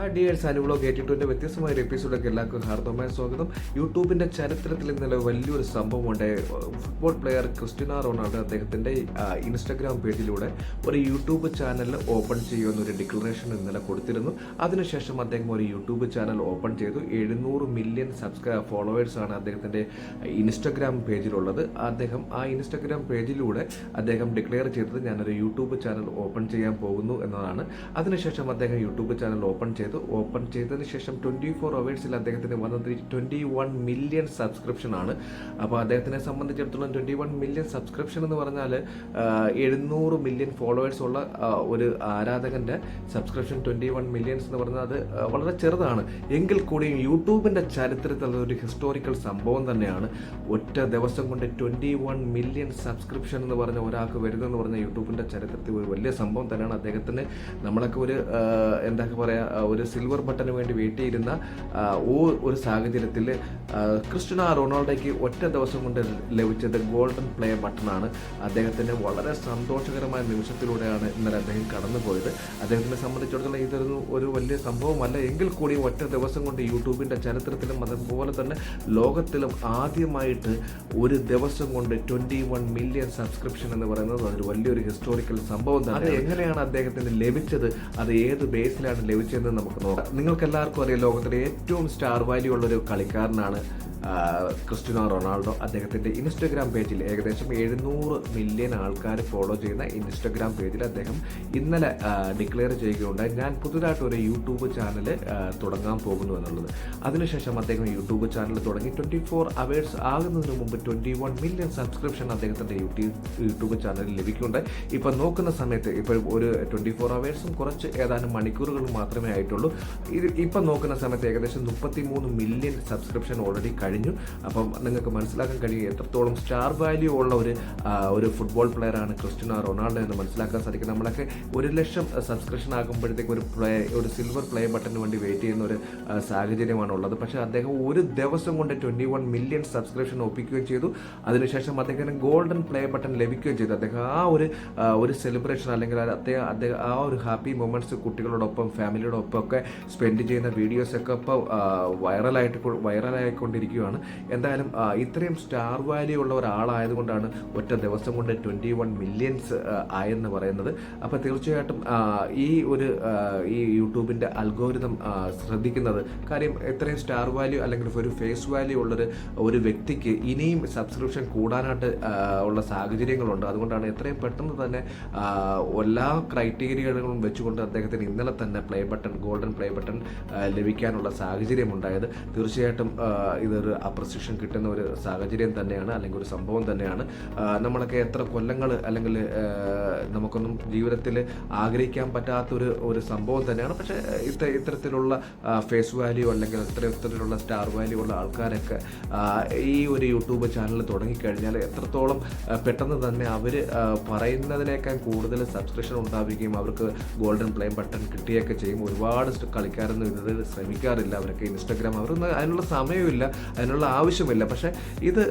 ആ ഡിയേഴ്സ് അനുഭവം ടുവിന്റെ വ്യത്യസ്തമായ എപ്പിസോഡൊക്കെ എല്ലാവർക്കും ഹാർദവമായ സ്വാഗതം. യൂട്യൂബിന്റെ ചരിത്രത്തിൽ ഇന്നലെ വലിയൊരു സംഭവം സംഭവമുണ്ട് ഫുട്ബോൾ പ്ലെയർ ക്രിസ്റ്റിനാ റൊണാൾഡോ അദ്ദേഹത്തിന്റെ ഇൻസ്റ്റാഗ്രാം പേജിലൂടെ ഒരു യൂട്യൂബ് ചാനൽ ഓപ്പൺ ചെയ്യുമെന്നൊരു ഡിക്ലറേഷൻ ഇന്നലെ കൊടുത്തിരുന്നു. അതിനുശേഷം അദ്ദേഹം ഒരു യൂട്യൂബ് ചാനൽ ഓപ്പൺ ചെയ്തു. എഴുന്നൂറ് മില്യൺ സബ്സ്ക്രൈ ഫോളോവേഴ്സാണ് അദ്ദേഹത്തിന്റെ ഇൻസ്റ്റഗ്രാം പേജിലുള്ളത്. അദ്ദേഹം ആ ഇൻസ്റ്റാഗ്രാം പേജിലൂടെ അദ്ദേഹം ഡിക്ലെയർ ചെയ്തത് ഞാനൊരു യൂട്യൂബ് ചാനൽ ഓപ്പൺ ചെയ്യാൻ പോകുന്നു എന്നതാണ്. അതിനുശേഷം അദ്ദേഹം യൂട്യൂബ് ചാനൽ ഓപ്പൺ ചെയ്തു ഓപ്പൺ ചെയ്തതിന് ശേഷം ട്വന്റി ഫോർ അവേഴ്സിൽ അദ്ദേഹത്തിന് വന്നത് ട്വന്റി വൺ മില്യൺ സബ്സ്ക്രിപ്ഷൻ ആണ്. അപ്പോൾ അദ്ദേഹത്തിനെ സംബന്ധിച്ചിടത്തോളം ട്വന്റി വൺ മില്യൺ സബ്സ്ക്രിപ്ഷൻ എന്ന് പറഞ്ഞാൽ എഴുന്നൂറ് മില്യൺ ഫോളോവേഴ്സ് ഉള്ള ഒരു ആരാധകന്റെ സബ്സ്ക്രിപ്ഷൻ ട്വന്റി വൺ മില്യൺസ് എന്ന് പറഞ്ഞാൽ അത് വളരെ ചെറുതാണ്. എങ്കിൽ കൂടിയും യൂട്യൂബിന്റെ ചരിത്രത്തിൽ ഒരു ഹിസ്റ്റോറിക്കൽ സംഭവം തന്നെയാണ്. ഒറ്റ ദിവസം കൊണ്ട് ട്വന്റി വൺ മില്യൺ സബ്സ്ക്രിപ്ഷൻ എന്ന് പറഞ്ഞ ഒരാൾക്ക് വരുന്നതെന്ന് പറഞ്ഞ യൂട്യൂബിന്റെ ചരിത്രത്തിൽ ഒരു വലിയ സംഭവം തന്നെയാണ്. അദ്ദേഹത്തിന് നമ്മളൊക്കെ ഒരു എന്താ പറയുക ഒരു സിൽവർ ബട്ടന് വേണ്ടി വെയിറ്റ് ചെയ്തിരുന്ന ഓ- ഒരു സാഹചര്യത്തിൽ ക്രിസ്റ്റ്യന റൊണാൾഡോയ്ക്ക് ഒറ്റ ദിവസം കൊണ്ട് ലഭിച്ചത് ഗോൾഡൻ പ്ലേ ബട്ടണാണ്. അദ്ദേഹത്തിന് വളരെ സന്തോഷകരമായ നിമിഷത്തിലൂടെയാണ് ഇന്നലെ അദ്ദേഹം കടന്നുപോയത്. അദ്ദേഹത്തിനെ സംബന്ധിച്ചിടത്തോളം ഇതൊരു ഒരു വലിയ സംഭവമല്ല. എങ്കിൽ കൂടി ഒറ്റ ദിവസം കൊണ്ട് യൂട്യൂബിന്റെ ചരിത്രത്തിലും അതുപോലെ തന്നെ ലോകത്തിലും ആദ്യമായിട്ട് ഒരു ദിവസം കൊണ്ട് ട്വന്റി വൺ മില്യൺ സബ്സ്ക്രിപ്ഷൻ എന്ന് പറയുന്നത് അതൊരു വലിയൊരു ഹിസ്റ്റോറിക്കൽ സംഭവം തന്നെ എങ്ങനെയാണ് അദ്ദേഹത്തിന് ലഭിച്ചത്? അത് ഏത് ബേസിലാണ് ലഭിച്ചതെന്ന് നമുക്ക് നോക്കാം നിങ്ങൾക്ക് എല്ലാവർക്കും അറിയാം ലോകത്തിലെ ഏറ്റവും സ്റ്റാർ വാല്യൂ ഉള്ള ഒരു കളിക്കാരനാണ് ക്രിസ്ത്യനോ റൊണാൾഡോ അദ്ദേഹത്തിന്റെ ഇൻസ്റ്റഗ്രാം പേജിൽ ഏകദേശം എഴുന്നൂറ് മില്യൺ ആൾക്കാർ ഫോളോ ചെയ്യുന്ന ഇൻസ്റ്റഗ്രാം പേജിൽ അദ്ദേഹം ഇന്നലെ ഡിക്ലെയർ ചെയ്യുകയുണ്ടായി. ഞാൻ പുതുതായിട്ട് ഒരു യൂട്യൂബ് ചാനൽ തുടങ്ങാൻ പോകുന്നു എന്നുള്ളത്. അതിനുശേഷം അദ്ദേഹം യൂട്യൂബ് ചാനൽ തുടങ്ങി. ട്വന്റി ഫോർ അവേഴ്സ് ആകുന്നതിന് മുമ്പ് ട്വന്റി വൺ മില്യൺ സബ്സ്ക്രിപ്ഷൻ അദ്ദേഹത്തിന്റെ യൂട്യൂബ് യൂട്യൂബ് ചാനലിൽ ലഭിക്കുന്നുണ്ട്. ഇപ്പം നോക്കുന്ന സമയത്ത് ഇപ്പോൾ ഒരു ട്വന്റി ഫോർ അവേഴ്സും കുറച്ച് ഏതാനും മണിക്കൂറുകൾ മാത്രമേ ആയിട്ടുള്ളൂ. ഇത് ഇപ്പം നോക്കുന്ന സമയത്ത് ഏകദേശം മുപ്പത്തി മൂന്ന് മില്യൺ സബ്സ്ക്രിപ്ഷൻ ഓൾറെഡി കഴിഞ്ഞു. അപ്പം നിങ്ങൾക്ക് മനസ്സിലാക്കാൻ കഴിയും എത്രത്തോളം സ്റ്റാർ വാല്യൂ ഉള്ള ഒരു ഒരു ഫുട്ബോൾ പ്ലെയറാണ് ക്രിസ്റ്റ്യാനോ റൊണാൾഡോ എന്ന് മനസ്സിലാക്കാൻ സാധിക്കും. നമ്മളൊക്കെ ഒരു ലക്ഷം സബ്സ്ക്രിപ്ഷൻ ആകുമ്പോഴത്തേക്ക് ഒരു പ്ലേ ഒരു സിൽവർ പ്ലേ ബട്ടന് വേണ്ടി വെയിറ്റ് ചെയ്യുന്ന ഒരു സാഹചര്യമാണ് ഉള്ളത്. പക്ഷേ അദ്ദേഹം ഒരു ദിവസം കൊണ്ട് ട്വന്റി വൺ മില്യൺ സബ്സ്ക്രിപ്ഷൻ ഒപ്പിക്കുകയും ചെയ്തു. അതിനുശേഷം അദ്ദേഹത്തിന് ഗോൾഡൻ പ്ലേ ബട്ടൺ ലഭിക്കുകയും ചെയ്തു. അദ്ദേഹം ആ ഒരു ഒരു സെലിബ്രേഷൻ അല്ലെങ്കിൽ അദ്ദേഹം അദ്ദേഹം ആ ഒരു ഹാപ്പി മൊമെന്റ്സ് കുട്ടികളോടൊപ്പം ഫാമിലിയോടൊപ്പം ഒക്കെ സ്പെൻഡ് ചെയ്യുന്ന വീഡിയോസൊക്കെ ഇപ്പോൾ വൈറലായിട്ട് വൈറലായിക്കൊണ്ടിരിക്കുകയാണ് എന്തായാലും ഇത്രയും സ്റ്റാർ വാല്യൂ ഉള്ള ഒരാളായതുകൊണ്ടാണ് ഒറ്റ ദിവസം കൊണ്ട് ട്വന്റി വൺ മില്യൺസ് ആയെന്ന് പറയുന്നത്. അപ്പോൾ തീർച്ചയായിട്ടും ഈ ഒരു ഈ യൂട്യൂബിന്റെ അൽഗോരിതം ശ്രദ്ധിക്കുന്നത് കാര്യം ഇത്രയും സ്റ്റാർ വാല്യൂ അല്ലെങ്കിൽ ഒരു ഫേസ് വാല്യൂ ഉള്ളൊരു ഒരു വ്യക്തിക്ക് ഇനിയും സബ്സ്ക്രിപ്ഷൻ കൂടാനായിട്ട് ഉള്ള സാഹചര്യങ്ങളുണ്ട്. അതുകൊണ്ടാണ് എത്രയും പെട്ടെന്ന് തന്നെ എല്ലാ ക്രൈറ്റീരിയകളും വെച്ചുകൊണ്ട് അദ്ദേഹത്തിന് ഇന്നലെ തന്നെ play button golden play button ലഭിക്കാനുള്ള സാഹചര്യം ഉണ്ടായത് തീർച്ചയായിട്ടും ആ, കിട്ടുന്ന ഒരു സാഹചര്യം തന്നെയാണ് അല്ലെങ്കിൽ ഒരു സംഭവം തന്നെയാണ്. നമ്മളൊക്കെ എത്ര കൊല്ലങ്ങൾ അല്ലെങ്കിൽ നമുക്കൊന്നും ജീവിതത്തിൽ ആഗ്രഹിക്കാൻ പറ്റാത്തൊരു ഒരു സംഭവം തന്നെയാണ്. പക്ഷേ ഇത്ത ഇത്തരത്തിലുള്ള ഫേസ് വാല്യൂ അല്ലെങ്കിൽ ഇത്തരത്തിലുള്ള സ്റ്റാർ വാല്യൂ ഉള്ള ആൾക്കാരൊക്കെ ഈ ഒരു യൂട്യൂബ് ചാനൽ തുടങ്ങിക്കഴിഞ്ഞാൽ എത്രത്തോളം പെട്ടെന്ന് തന്നെ അവർ പറയുന്നതിനേക്കാൾ കൂടുതൽ സബ്സ്ക്രിപ്ഷൻ ഉണ്ടാവുകയും അവർക്ക് ഗോൾഡൻ പ്ലേ ബട്ടൺ കിട്ടുകയൊക്കെ ചെയ്യും. ഒരുപാട് കളിക്കാരൊന്നും ഇതിൽ ശ്രമിക്കാറില്ല. അവരൊക്കെ ഇൻസ്റ്റാഗ്രാം അവരൊന്നും അതിനുള്ള സമയമില്ല. അതിനുള്ള ആവശ്യമില്ല. പക്ഷേ ഇത്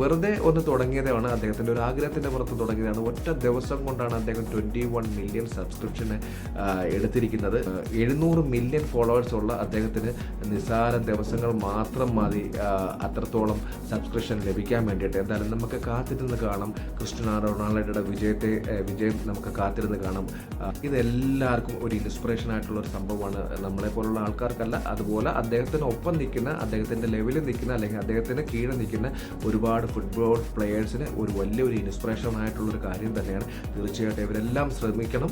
വെറുതെ ഒന്ന് തുടങ്ങിയതാണ് അദ്ദേഹത്തിന്റെ ഒരു ആഗ്രഹത്തിന്റെ പുറത്ത് തുടങ്ങിയതാണ്. ഒറ്റ ദിവസം കൊണ്ടാണ് അദ്ദേഹം ട്വന്റി വൺ മില്യൺ സബ്സ്ക്രിപ്ഷന് എടുത്തിരിക്കുന്നത്. എഴുന്നൂറ് മില്യൺ ഫോളോവേഴ്സ് ഉള്ള അദ്ദേഹത്തിന് നിസ്സാര ദിവസങ്ങൾ മാത്രം മതി അത്രത്തോളം സബ്സ്ക്രിപ്ഷൻ ലഭിക്കാൻ വേണ്ടിയിട്ട്. എന്തായാലും നമുക്ക് കാത്തിരുന്ന് കാണാം. ക്രിസ്റ്റ്യാനോ റൊണാൾഡോയുടെ വിജയത്തെ വിജയം നമുക്ക് കാത്തിരുന്ന് കാണാം. ഇതെല്ലാവർക്കും ഒരു ഇൻസ്പിറേഷൻ ആയിട്ടുള്ള ഒരു സംഭവമാണ്. നമ്മളെ പോലുള്ള ആൾക്കാർക്കല്ല അതുപോലെ അദ്ദേഹത്തിന് ഒപ്പം നിൽക്കുന്ന അദ്ദേഹത്തിന്റെ ലെവലിൽ നിൽക്കുന്ന അല്ലെങ്കിൽ അദ്ദേഹത്തിന് കീഴിൽ നിൽക്കുന്ന ഒരുപാട് ഫുട്ബോൾ പ്ലെയേഴ്സിന് ഒരു വലിയൊരു ഇൻസ്പിറേഷൻ ആയിട്ടുള്ളൊരു കാര്യം തന്നെയാണ്. തീർച്ചയായിട്ടും ഇവരെല്ലാം ശ്രമിക്കണം.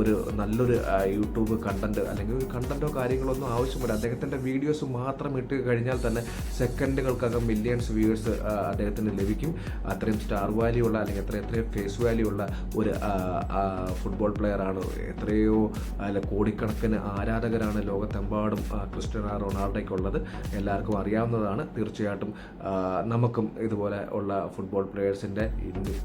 ഒരു നല്ലൊരു യൂട്യൂബ് കണ്ടന്റ് അല്ലെങ്കിൽ ഒരു കണ്ടന്റോ കാര്യങ്ങളൊന്നും ആവശ്യമില്ല. അദ്ദേഹത്തിന്റെ വീഡിയോസ് മാത്രം ഇട്ട് കഴിഞ്ഞാൽ തന്നെ സെക്കൻഡുകൾക്കകം മില്യൺസ് വ്യൂവേഴ്സ് അദ്ദേഹത്തിന് ലഭിക്കും. അത്രയും സ്റ്റാർ വാല്യൂ ഉള്ള അല്ലെങ്കിൽ എത്ര എത്രയും ഫേസ് വാല്യൂ ഉള്ള ഒരു ഫുട്ബോൾ പ്ലെയർ ആണ്. എത്രയോ അല്ല കോടിക്കണക്കിന് ആരാധകരാണ് ലോകത്തെമ്പാടും ക്രിസ്റ്റ്യാനോ ക്രിസ്ത്യനോ റൊണാൾഡോയ്ക്കുള്ളത്. എല്ലാവർക്കും അറിയാം. അറിയാവുന്നതാണ്. തീർച്ചയായിട്ടും നമുക്കും ഇതുപോലെ ഉള്ള ഫുട്ബോൾ പ്ലെയേഴ്സിന്റെ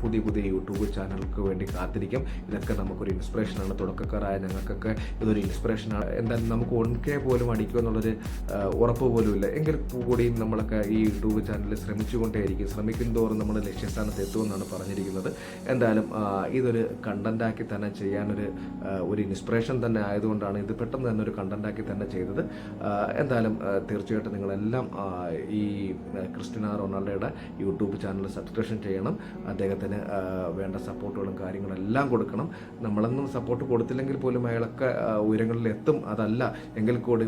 പുതിയ പുതിയ യൂട്യൂബ് ചാനലുകൾക്ക് വേണ്ടി കാത്തിരിക്കും. ഇതൊക്കെ നമുക്കൊരു ഇൻസ്പിറേഷനാണ് തുടക്കക്കാരായ ഞങ്ങൾക്കൊക്കെ ഇതൊരു ഇൻസ്പിറേഷനാണ് എന്തായാലും നമുക്ക് വൺ പോലും അടിക്കുക എന്നുള്ളൊരു ഉറപ്പ് പോലുമില്ല എങ്കിൽ കൂടിയും നമ്മളൊക്കെ ഈ യൂട്യൂബ് ചാനലിൽ ശ്രമിച്ചുകൊണ്ടേയിരിക്കും. ശ്രമിക്കും തോറും നമ്മൾ ലക്ഷ്യസ്ഥാനത്ത് എത്തുമെന്നാണ് പറഞ്ഞിരിക്കുന്നത്. എന്തായാലും ഇതൊരു കണ്ടന്റാക്കി തന്നെ ചെയ്യാനൊരു ഒരു ഇൻസ്പിറേഷൻ തന്നെ ആയതുകൊണ്ടാണ് ഇത് പെട്ടെന്ന് തന്നെ ഒരു കണ്ടന്റാക്കി തന്നെ ചെയ്തത്. എന്തായാലും തീർച്ചയായിട്ടും നിങ്ങളെല്ലാം ഈ ക്രിസ്റ്റിന റൊണാൾഡോയുടെ യൂട്യൂബ് ചാനൽ സബ്സ്ക്രിപ്ഷൻ ചെയ്യണം. അദ്ദേഹത്തിന് വേണ്ട സപ്പോർട്ടുകളും കാര്യങ്ങളും എല്ലാം കൊടുക്കണം. നമ്മളൊന്നും സപ്പോർട്ട് കൊടുത്തില്ലെങ്കിൽ പോലും അയാളൊക്കെ ഉയരങ്ങളിൽ എത്തും അതല്ല എങ്കിൽ കൂടി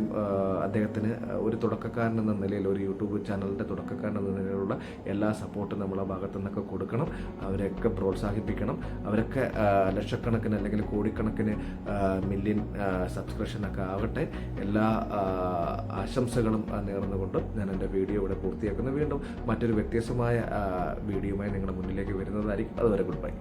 അദ്ദേഹത്തിന് ഒരു തുടക്കക്കാരൻ എന്ന നിലയിൽ ഒരു യൂട്യൂബ് ചാനലിന്റെ തുടക്കക്കാരൻ എന്ന നിലയിലുള്ള എല്ലാ സപ്പോർട്ടും നമ്മളെ ഭാഗത്തു നിന്നൊക്കെ കൊടുക്കണം. അവരെയൊക്കെ പ്രോത്സാഹിപ്പിക്കണം. അവരൊക്കെ ലക്ഷക്കണക്കിന് അല്ലെങ്കിൽ കോടിക്കണക്കിന് മില്യൺ സബ്സ്ക്രിപ്ഷനൊക്കെ ആവട്ടെ. എല്ലാ ആശംസകളും നേർന്നുകൊണ്ട് ഞാൻ എന്റെ വീഡിയോ ഇവിടെ പൂർത്തിയാക്കുന്നു. വീണ്ടും മറ്റൊരു വ്യത്യസ്തമായ വീഡിയോയുമായി നിങ്ങളുടെ മുന്നിലേക്ക് വരുന്നതായിരിക്കും. അതുവരെ ഗുഡ് ബൈ